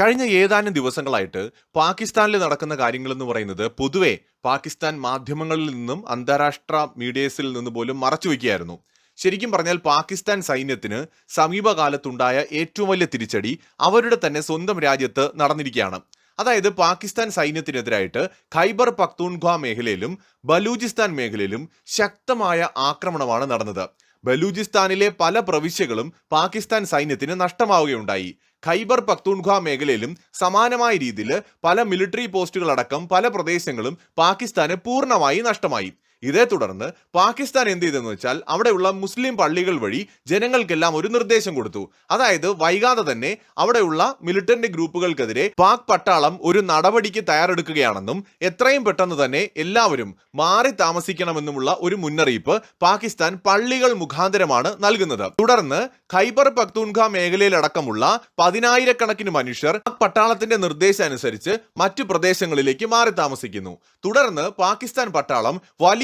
കഴിഞ്ഞ ഏതാനും ദിവസങ്ങളായിട്ട് പാകിസ്ഥാനിൽ നടക്കുന്ന കാര്യങ്ങളെന്ന് പറയുന്നത് പൊതുവെ പാകിസ്ഥാൻ മാധ്യമങ്ങളിൽ നിന്നും അന്താരാഷ്ട്ര മീഡിയസിൽ നിന്ന് പോലും മറച്ചു മറച്ചുവെക്കുകയായിരുന്നു ശരിക്കും പറഞ്ഞാൽ പാകിസ്ഥാൻ സൈന്യത്തിന് സമീപകാലത്തുണ്ടായ ഏറ്റവും വലിയ തിരിച്ചടി അവരുടെ തന്നെ സ്വന്തം രാജ്യത്ത് നടന്നിരിക്കുകയാണ്. അതായത് പാകിസ്ഥാൻ സൈന്യത്തിനെതിരായിട്ട് ഖൈബർ പക്തൂൺഖ മേഖലയിലും ബലൂചിസ്ഥാൻ മേഖലയിലും ശക്തമായ ആക്രമണമാണ് നടന്നത്. ബലൂചിസ്ഥാനിലെ പല പ്രവിശ്യകളും പാകിസ്ഥാൻ സൈന്യത്തിന് നഷ്ടമാവുകയുണ്ടായി. ഖൈബർ പക്തൂൺഖ മേഖലയിലും സമാനമായ രീതിയിൽ പല മിലിറ്ററി പോസ്റ്റുകളടക്കം പല പ്രദേശങ്ങളും പാകിസ്ഥാന് പൂർണമായി നഷ്ടമായി. ഇതേ തുടർന്ന് പാകിസ്ഥാൻ എന്ത് ചെയ്തെന്ന് വെച്ചാൽ അവിടെയുള്ള മുസ്ലിം പള്ളികൾ വഴി ജനങ്ങൾക്കെല്ലാം ഒരു നിർദ്ദേശം കൊടുത്തു. അതായത് വൈകാതെ തന്നെ അവിടെയുള്ള മിലിറ്റന്റ് ഗ്രൂപ്പുകൾക്കെതിരെ പാക് പട്ടാളം ഒരു നടപടിക്ക് തയ്യാറെടുക്കുകയാണെന്നും എത്രയും പെട്ടെന്ന് തന്നെ എല്ലാവരും മാറി താമസിക്കണമെന്നുമുള്ള ഒരു മുന്നറിയിപ്പ് പാകിസ്ഥാൻ പള്ളികൾ മുഖാന്തരമാണ് നൽകുന്നത്. തുടർന്ന് ഖൈബർ പക്തൂൺഖ മേഖലയിലടക്കമുള്ള പതിനായിരക്കണക്കിന് മനുഷ്യർ പട്ടാളത്തിന്റെ നിർദ്ദേശം അനുസരിച്ച് മറ്റു പ്രദേശങ്ങളിലേക്ക് മാറി താമസിക്കുന്നു. തുടർന്ന് പാകിസ്ഥാൻ പട്ടാളം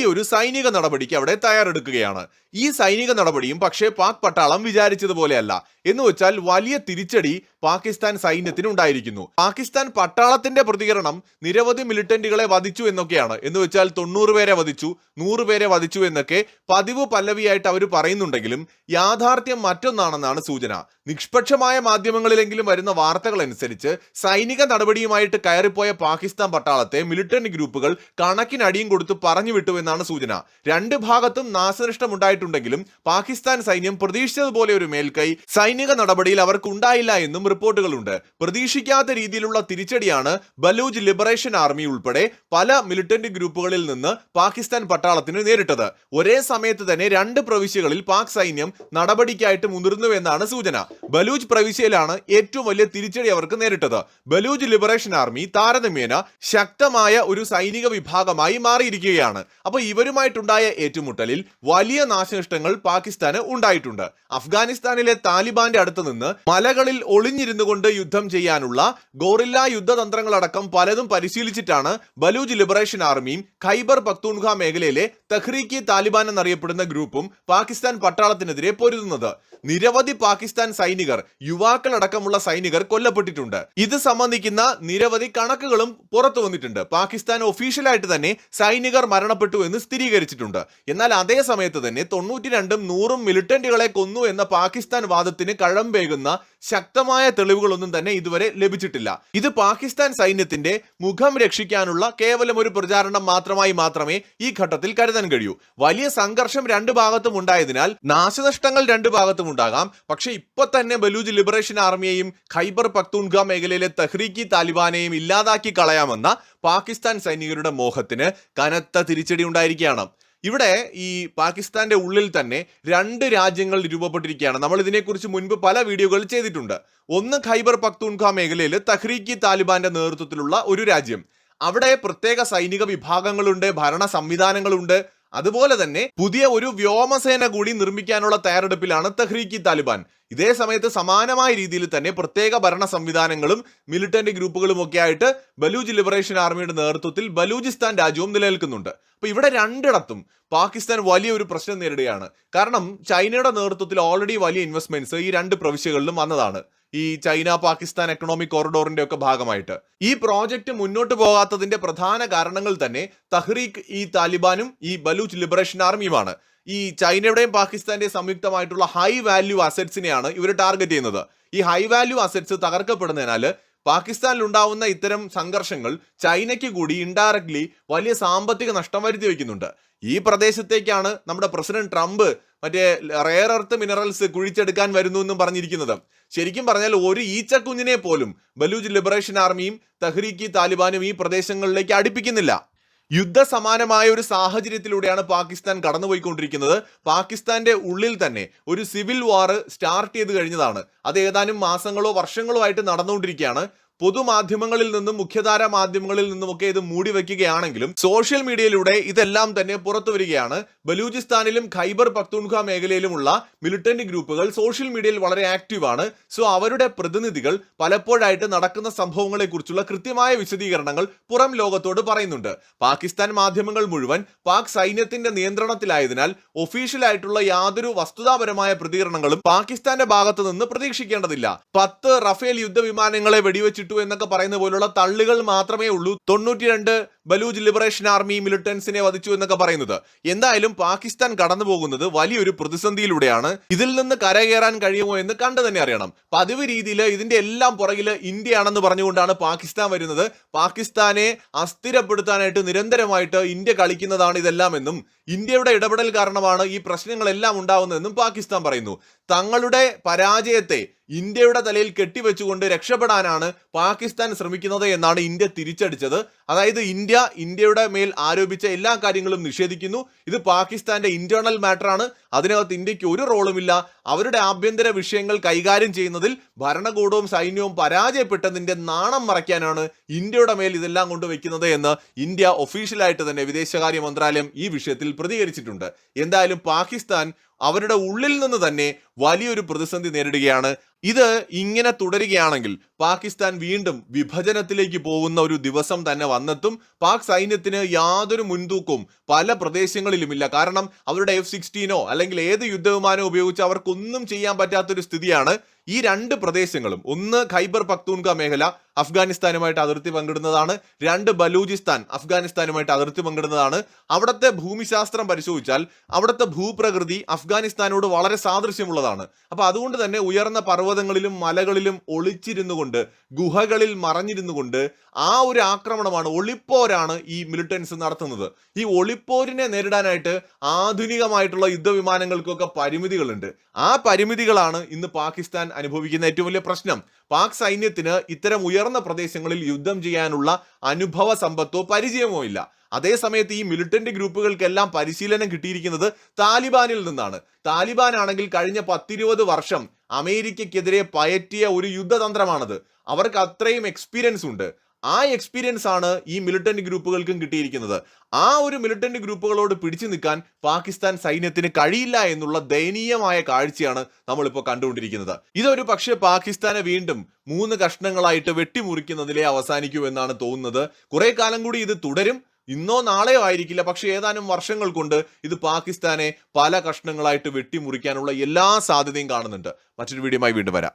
വലിയൊരു സൈനിക നടപടിക്ക് അവിടെ തയ്യാറെടുക്കുകയാണ്. ഈ സൈനിക നടപടിയും പക്ഷേ പാക് പട്ടാളം വിചാരിച്ചതുപോലെയല്ല. എന്ന് വെച്ചാൽ വലിയ തിരിച്ചടി പാകിസ്ഥാൻ സൈന്യത്തിന് ഉണ്ടായിരിക്കുന്നു. പാകിസ്ഥാൻ പട്ടാളത്തിന്റെ പ്രതികരണം നിരവധി മിലിറ്റന്റുകളെ വധിച്ചു എന്നൊക്കെയാണ്. എന്ന് വെച്ചാൽ തൊണ്ണൂറ് പേരെ വധിച്ചു നൂറ് പേരെ വധിച്ചു എന്നൊക്കെ പതിവ് പല്ലവിയായിട്ട് അവർ പറയുന്നുണ്ടെങ്കിലും യാഥാർത്ഥ്യം മറ്റൊന്നാണെന്നാണ് സൂചന. നിഷ്പക്ഷമായ മാധ്യമങ്ങളിലെങ്കിലും വരുന്ന വാർത്തകൾ അനുസരിച്ച് സൈനിക നടപടിയുമായിട്ട് കയറിപ്പോയ പാകിസ്ഥാൻ പട്ടാളത്തെ മിലിറ്റന്റ് ഗ്രൂപ്പുകൾ കണക്കിനടിയും കൊടുത്ത് പറഞ്ഞു വിട്ടു എന്നാണ് സൂചന. രണ്ട് ഭാഗത്തും നാശനഷ്ടം ഉണ്ടായിട്ടുണ്ടെങ്കിലും പാകിസ്ഥാൻ സൈന്യം പ്രതീക്ഷിച്ചതുപോലെ ഒരു മേൽക്കൈ സൈനിക നടപടിയിൽ അവർക്ക് ഉണ്ടായില്ല എന്നും റിപ്പോർട്ടുകളുണ്ട്. പ്രതീക്ഷിക്കാത്ത രീതിയിലുള്ള തിരിച്ചടിയാണ് ബലൂജ് ലിബറേഷൻ ആർമി ഉൾപ്പെടെ പല മിലിറ്റന്റ് ഗ്രൂപ്പുകളിൽ നിന്ന് പാകിസ്ഥാൻ പട്ടാളത്തിന് നേരിട്ടത്. ഒരേ സമയത്ത് തന്നെ രണ്ട് പ്രവിശ്യകളിൽ പാക് സൈന്യം നടപടിക്കായിട്ട് മുതിർന്നുവെന്നാണ് സൂചന. ബലൂജ് പ്രവിശ്യയിലാണ് ഏറ്റവും വലിയ തിരിച്ചടി അവർക്ക് നേരിട്ടത്. ബലൂജ് ലിബറേഷൻ ആർമി താരതമ്യേന ശക്തമായ ഒരു സൈനിക വിഭാഗമായി മാറിയിരിക്കുകയാണ്. അപ്പോൾ ഇവരുമായിട്ടുണ്ടായ ഏറ്റുമുട്ടലിൽ വലിയ നാശനഷ്ടങ്ങൾ പാകിസ്ഥാന് ഉണ്ടായിട്ടുണ്ട്. അഫ്ഗാനിസ്ഥാനിലെ താലിബാന്റെ അടുത്ത് നിന്ന് മലകളിൽ ഒളിഞ്ഞിരുന്നു കൊണ്ട് യുദ്ധം ചെയ്യാനുള്ള ഗോറില്ല യുദ്ധതന്ത്രങ്ങളടക്കം പലതും പരിശീലിച്ചിട്ടാണ് ബലൂജ് ലിബറേഷൻ ആർമിയും ഖൈബർ പക്തൂൺഖ മേഖലയിലെ തഹ്രീക്കി താലിബാൻ എന്നറിയപ്പെടുന്ന ഗ്രൂപ്പും പാകിസ്ഥാൻ പട്ടാളത്തിനെതിരെ പൊരുതുന്നത്. നിരവധി പാകിസ്ഥാൻ സൈനികർ യുവാക്കളടക്കമുള്ള സൈനികർ കൊല്ലപ്പെട്ടിട്ടുണ്ട്. ഇത് സംബന്ധിക്കുന്ന നിരവധി കണക്കുകളും പുറത്തു വന്നിട്ടുണ്ട്. പാകിസ്ഥാൻ ഒഫീഷ്യലായിട്ട് തന്നെ സൈനികർ മരണപ്പെട്ടു എന്ന് സ്ഥിരീകരിച്ചിട്ടുണ്ട്. എന്നാൽ അതേ സമയത്ത് തന്നെ തൊണ്ണൂറ്റി രണ്ടും നൂറും മിലിറ്റന്റുകളെ കൊന്നു എന്ന പാകിസ്ഥാൻ വാദത്തിന് കഴമ്പേകുന്ന ശക്തമായ തെളിവുകളൊന്നും തന്നെ ഇതുവരെ ലഭിച്ചിട്ടില്ല. ഇത് പാകിസ്ഥാൻ സൈന്യത്തിന്റെ മുഖം രക്ഷിക്കാനുള്ള കേവലം ഒരു പ്രചാരണം മാത്രമായി മാത്രമേ ഈ ഘട്ടത്തിൽ കരുതാൻ കഴിയൂ. വലിയ സംഘർഷം രണ്ട് ഭാഗത്തും ഉണ്ടായതിനാൽ നാശനഷ്ടങ്ങൾ രണ്ട് ഭാഗത്തും ഉണ്ടാകാം. പക്ഷെ ഇപ്പൊ തന്നെ ബലൂജ് ലിബറേഷൻ ആർമിയെയും ഖൈബർ പക്തൂൺഗ മേഖലയിലെ തഹ്രീക്കി താലിബാനെയും ഇല്ലാതാക്കി കളയാമെന്ന പാകിസ്ഥാൻ സൈനികരുടെ മോഹത്തിന് കനത്ത തിരിച്ചടി ഉണ്ടായിരിക്കുകയാണ്. ഇവിടെ ഈ പാകിസ്ഥാന്റെ ഉള്ളിൽ തന്നെ രണ്ട് രാജ്യങ്ങൾ രൂപപ്പെട്ടിരിക്കുകയാണ്. നമ്മൾ ഇതിനെക്കുറിച്ച് മുൻപ് പല വീഡിയോകൾ ചെയ്തിട്ടുണ്ട്. ഒന്ന് ഖൈബർ പക്തൂൺഖ മേഖലയിൽ തഹ്രീക്കി താലിബാന്റെ നേതൃത്വത്തിലുള്ള ഒരു രാജ്യം. അവിടെ പ്രത്യേക സൈനിക വിഭാഗങ്ങളുണ്ട് ഭരണ സംവിധാനങ്ങളുണ്ട്. അതുപോലെ തന്നെ പുതിയ ഒരു വ്യോമസേന കൂടി നിർമ്മിക്കാനുള്ള തയ്യാറെടുപ്പിലാണ് തഹ്രീക്കി താലിബാൻ. ഇതേ സമയത്ത് സമാനമായ രീതിയിൽ തന്നെ പ്രത്യേക ഭരണ സംവിധാനങ്ങളും മിലിറ്റന്റ് ഗ്രൂപ്പുകളും ഒക്കെ ആയിട്ട് ബലൂജ് ലിബറേഷൻ ആർമിയുടെ നേതൃത്വത്തിൽ ബലൂചിസ്ഥാൻ രാജ്യവും നിലനിൽക്കുന്നുണ്ട്. അപ്പൊ ഇവിടെ രണ്ടിടത്തും പാകിസ്ഥാൻ വലിയ ഒരു പ്രശ്നം നേരിടുകയാണ്. കാരണം ചൈനയുടെ നേതൃത്വത്തിൽ ഓൾറെഡി വലിയ ഇൻവെസ്റ്റ്മെന്റ്സ് ഈ രണ്ട് പ്രവിശ്യകളിലും വന്നതാണ്. ഈ ചൈന പാകിസ്ഥാൻ എക്കണോമിക് കോറിഡോറിന്റെ ഒക്കെ ഭാഗമായിട്ട്. ഈ പ്രോജക്റ്റ് മുന്നോട്ട് പോകാത്തതിന്റെ പ്രധാന കാരണങ്ങൾ തന്നെ തഹ്രീഖ് ഈ താലിബാനും ഈ ബലൂച്ച് ലിബറേഷൻ ആർമിയുമാണ് ഈ ചൈനയുടെയും പാകിസ്ഥാന്റെയും സംയുക്തമായിട്ടുള്ള ഹൈ വാല്യൂ അസറ്റ്സിനെയാണ് ഇവർ ടാർഗറ്റ് ചെയ്യുന്നത്. ഈ ഹൈ വാല്യൂ അസറ്റ്സ് തകർക്കപ്പെടുന്നതിനാൽ പാകിസ്ഥാനിൽ ഉണ്ടാവുന്ന ഇത്തരം സംഘർഷങ്ങൾ ചൈനയ്ക്ക് കൂടി ഇൻഡയറക്ട്ലി വലിയ സാമ്പത്തിക നഷ്ടം വരുത്തി വയ്ക്കുന്നുണ്ട് ഈ പ്രദേശത്തേക്കാണ് നമ്മുടെ പ്രസിഡന്റ് ട്രംപ് മറ്റേ റെയർ എർത്ത് മിനറൽസ് കുഴിച്ചെടുക്കാൻ വരുന്നു എന്നും പറഞ്ഞിരിക്കുന്നത്. ശരിക്കും പറഞ്ഞാൽ ഒരു ഈച്ചക്കുഞ്ഞിനെ പോലും ബലൂജ് ലിബറേഷൻ ആർമിയും തഹ്രീക്കി താലിബാനും ഈ പ്രദേശങ്ങളിലേക്ക് അടുപ്പിക്കുന്നില്ല. യുദ്ധസമാനമായ ഒരു സാഹചര്യത്തിലൂടെയാണ് പാകിസ്ഥാൻ കടന്നുപോയിക്കൊണ്ടിരിക്കുന്നത്. പാകിസ്ഥാന്റെ ഉള്ളിൽ തന്നെ ഒരു സിവിൽ വാർ സ്റ്റാർട്ട് ചെയ്ത് കഴിഞ്ഞതാണ്. അത് ഏതാനും മാസങ്ങളോ വർഷങ്ങളോ ആയിട്ട് നടന്നുകൊണ്ടിരിക്കുകയാണ്. പൊതുമാധ്യമങ്ങളിൽ നിന്നും മുഖ്യധാര മാധ്യമങ്ങളിൽ നിന്നുമൊക്കെ ഇത് മൂടി വയ്ക്കുകയാണെങ്കിലും സോഷ്യൽ മീഡിയയിലൂടെ ഇതെല്ലാം തന്നെ പുറത്തു വരികയാണ്. ബലൂചിസ്ഥാനിലും ഖൈബർ പക്തൂൺഖ മേഖലയിലുമുള്ള മിലിറ്റന്റ് ഗ്രൂപ്പുകൾ സോഷ്യൽ മീഡിയയിൽ വളരെ ആക്റ്റീവ് ആണ് സോ അവരുടെ പ്രതിനിധികൾ പലപ്പോഴായിട്ട് നടക്കുന്ന സംഭവങ്ങളെ കുറിച്ചുള്ള കൃത്യമായ വിശദീകരണങ്ങൾ പുറം ലോകത്തോട് പറയുന്നുണ്ട്. പാകിസ്ഥാൻ മാധ്യമങ്ങൾ മുഴുവൻ പാക് സൈന്യത്തിന്റെ നിയന്ത്രണത്തിലായതിനാൽ ഒഫീഷ്യൽ ആയിട്ടുള്ള യാതൊരു വസ്തുതാപരമായ പ്രതികരണങ്ങളും പാകിസ്ഥാന്റെ ഭാഗത്തു നിന്ന് പ്രതീക്ഷിക്കേണ്ടതില്ല. പത്ത് റഫേൽ യുദ്ധവിമാനങ്ങളെ വെടിവെച്ചിട്ട് വെടിവെച്ചിട്ടു എന്നൊക്കെ പറയുന്ന പോലുള്ള തള്ളുകൾ മാത്രമേ ഉള്ളൂ. തൊണ്ണൂറ്റി രണ്ട് ബലൂജ് ലിബറേഷൻ ആർമി മിലിറ്റൻസിനെ വധിച്ചു എന്നൊക്കെ പറയുന്നത്. എന്തായാലും പാകിസ്ഥാൻ കടന്നു പോകുന്നത് വലിയൊരു പ്രതിസന്ധിയിലൂടെയാണ്. ഇതിൽ നിന്ന് കരകയറാൻ കഴിയുമോ എന്ന് കണ്ടു തന്നെ അറിയണം. പതിവ് രീതിയിൽ ഇതിന്റെ എല്ലാം പുറകിൽ ഇന്ത്യയാണെന്ന് പറഞ്ഞുകൊണ്ടാണ് പാകിസ്ഥാൻ വരുന്നത്. പാകിസ്ഥാനെ അസ്ഥിരപ്പെടുത്താനായിട്ട് നിരന്തരമായിട്ട് ഇന്ത്യ കളിക്കുന്നതാണ് ഇതെല്ലാം എന്നും ഇന്ത്യയുടെ ഇടപെടൽ കാരണമാണ് ഈ പ്രശ്നങ്ങളെല്ലാം ഉണ്ടാവുന്നതെന്നും പാകിസ്ഥാൻ പറയുന്നു. തങ്ങളുടെ പരാജയത്തെ ഇന്ത്യയുടെ തലയിൽ കെട്ടിവെച്ചുകൊണ്ട് രക്ഷപ്പെടാനാണ് പാകിസ്ഥാൻ ശ്രമിക്കുന്നത് എന്നാണ് ഇന്ത്യ തിരിച്ചടിച്ചത്. അതായത് ഇന്ത്യ ഇന്ത്യയുടെ മേൽ ആരോപിച്ച എല്ലാ കാര്യങ്ങളും നിഷേധിക്കുന്നു. ഇത് പാകിസ്ഥാന്റെ ഇന്റേണൽ മാറ്റർ ആണ്. അതിനകത്ത് ഇന്ത്യയ്ക്ക് ഒരു റോളുമില്ല. അവരുടെ ആഭ്യന്തര വിഷയങ്ങൾ കൈകാര്യം ചെയ്യുന്നതിൽ ഭരണകൂടവും സൈന്യവും പരാജയപ്പെട്ടതിന്റെ നാണം മറയ്ക്കാനാണ് ഇന്ത്യയുടെ മേൽ ഇതെല്ലാം കൊണ്ടുവയ്ക്കുന്നത് എന്ന് ഇന്ത്യ ഒഫീഷ്യലായിട്ട് തന്നെ വിദേശകാര്യ മന്ത്രാലയം ഈ വിഷയത്തിൽ പ്രതികരിച്ചിട്ടുണ്ട്. എന്തായാലും പാകിസ്ഥാൻ അവരുടെ ഉള്ളിൽ നിന്ന് തന്നെ വലിയൊരു പ്രതിസന്ധി നേരിടുകയാണ്. ഇത് ഇങ്ങനെ തുടരുകയാണെങ്കിൽ പാകിസ്ഥാൻ വീണ്ടും വിഭജനത്തിലേക്ക് പോകുന്ന ഒരു ദിവസം തന്നെ വന്നെത്തും. പാക് സൈന്യത്തിന് യാതൊരു മുൻതൂക്കവും പല പ്രദേശങ്ങളിലുമില്ല. കാരണം അവരുടെ എഫ് സിക്സ്റ്റീനോ അല്ലെങ്കിൽ ഏത് യുദ്ധവിമാനോ ഉപയോഗിച്ച് അവർക്കൊന്നും ചെയ്യാൻ പറ്റാത്തൊരു സ്ഥിതിയാണ് ഈ രണ്ട് പ്രദേശങ്ങളും. ഒന്ന് ഖൈബർ പക്തൂൺക മേഖല അഫ്ഗാനിസ്ഥാനുമായിട്ട് അതിർത്തി പങ്കിടുന്നതാണ്. രണ്ട് ബലൂചിസ്ഥാൻ അഫ്ഗാനിസ്ഥാനുമായിട്ട് അതിർത്തി പങ്കിടുന്നതാണ്. അവിടുത്തെ ഭൂമിശാസ്ത്രം പരിശോധിച്ചാൽ അവിടുത്തെ ഭൂപ്രകൃതി അഫ്ഗാനിസ്ഥാനോട് വളരെ സാദൃശ്യമുള്ളതാണ്. അപ്പൊ അതുകൊണ്ട് തന്നെ ഉയർന്ന പർവതങ്ങളിലും മലകളിലും ഒളിച്ചിരുന്നു കൊണ്ട് ഗുഹകളിൽ മറഞ്ഞിരുന്നു കൊണ്ട് ആ ഒരു ആക്രമണമാണ് ഒളിപ്പോരാണ് ഈ മിലിറ്റൻസ് നടത്തുന്നത്. ഈ ഒളിപ്പോരിനെ നേരിടാനായിട്ട് ആധുനികമായിട്ടുള്ള യുദ്ധവിമാനങ്ങൾക്കൊക്കെ പരിമിതികളുണ്ട്. ആ പരിമിതികളാണ് ഇന്ന് പാകിസ്ഥാൻ അനുഭവിക്കുന്ന ഏറ്റവും വലിയ പ്രശ്നം. പാക് സൈന്യത്തിന് ഇത്തരം ഉയർന്ന പ്രദേശങ്ങളിൽ യുദ്ധം ചെയ്യാനുള്ള അനുഭവ സമ്പത്തോ പരിചയമോ ഇല്ല. അതേസമയത്ത് ഈ മിലിറ്റന്റ് ഗ്രൂപ്പുകൾക്കെല്ലാം പരിശീലനം കിട്ടിയിരിക്കുന്നത് താലിബാനിൽ നിന്നാണ്. താലിബാൻ ആണെങ്കിൽ കഴിഞ്ഞ പത്തിരുപത് വർഷം അമേരിക്കക്കെതിരെ പയറ്റിയ ഒരു യുദ്ധതന്ത്രമാണത്. അവർക്ക് അത്രയും എക്സ്പീരിയൻസ് ഉണ്ട്. ആ എക്സ്പീരിയൻസ് ആണ് ഈ മിലിറ്റന്റ് ഗ്രൂപ്പുകൾക്കും കിട്ടിയിരിക്കുന്നത്. ആ ഒരു മിലിറ്റന്റ് ഗ്രൂപ്പുകളോട് പിടിച്ചു നിൽക്കാൻ പാകിസ്ഥാൻ സൈന്യത്തിന് കഴിയില്ല എന്നുള്ള ദയനീയമായ കാഴ്ചയാണ് നമ്മളിപ്പോൾ കണ്ടുകൊണ്ടിരിക്കുന്നത്. ഇതൊരു പക്ഷേ പാകിസ്ഥാനെ വീണ്ടും മൂന്ന് കഷ്ണങ്ങളായിട്ട് വെട്ടിമുറിക്കുന്നതിലേ അവസാനിക്കൂ എന്നാണ് തോന്നുന്നത്. കുറെ കാലം കൂടി ഇത് തുടരും. ഇന്നോ നാളെയോ ആയിരിക്കില്ല. പക്ഷേ ഏതാനും വർഷങ്ങൾ കൊണ്ട് ഇത് പാകിസ്ഥാനെ പല കഷ്ണങ്ങളായിട്ട് വെട്ടിമുറിക്കാനുള്ള എല്ലാ സാധ്യതയും കാണുന്നുണ്ട്. മറ്റൊരു വീഡിയോയുമായി വീണ്ടും വരാം.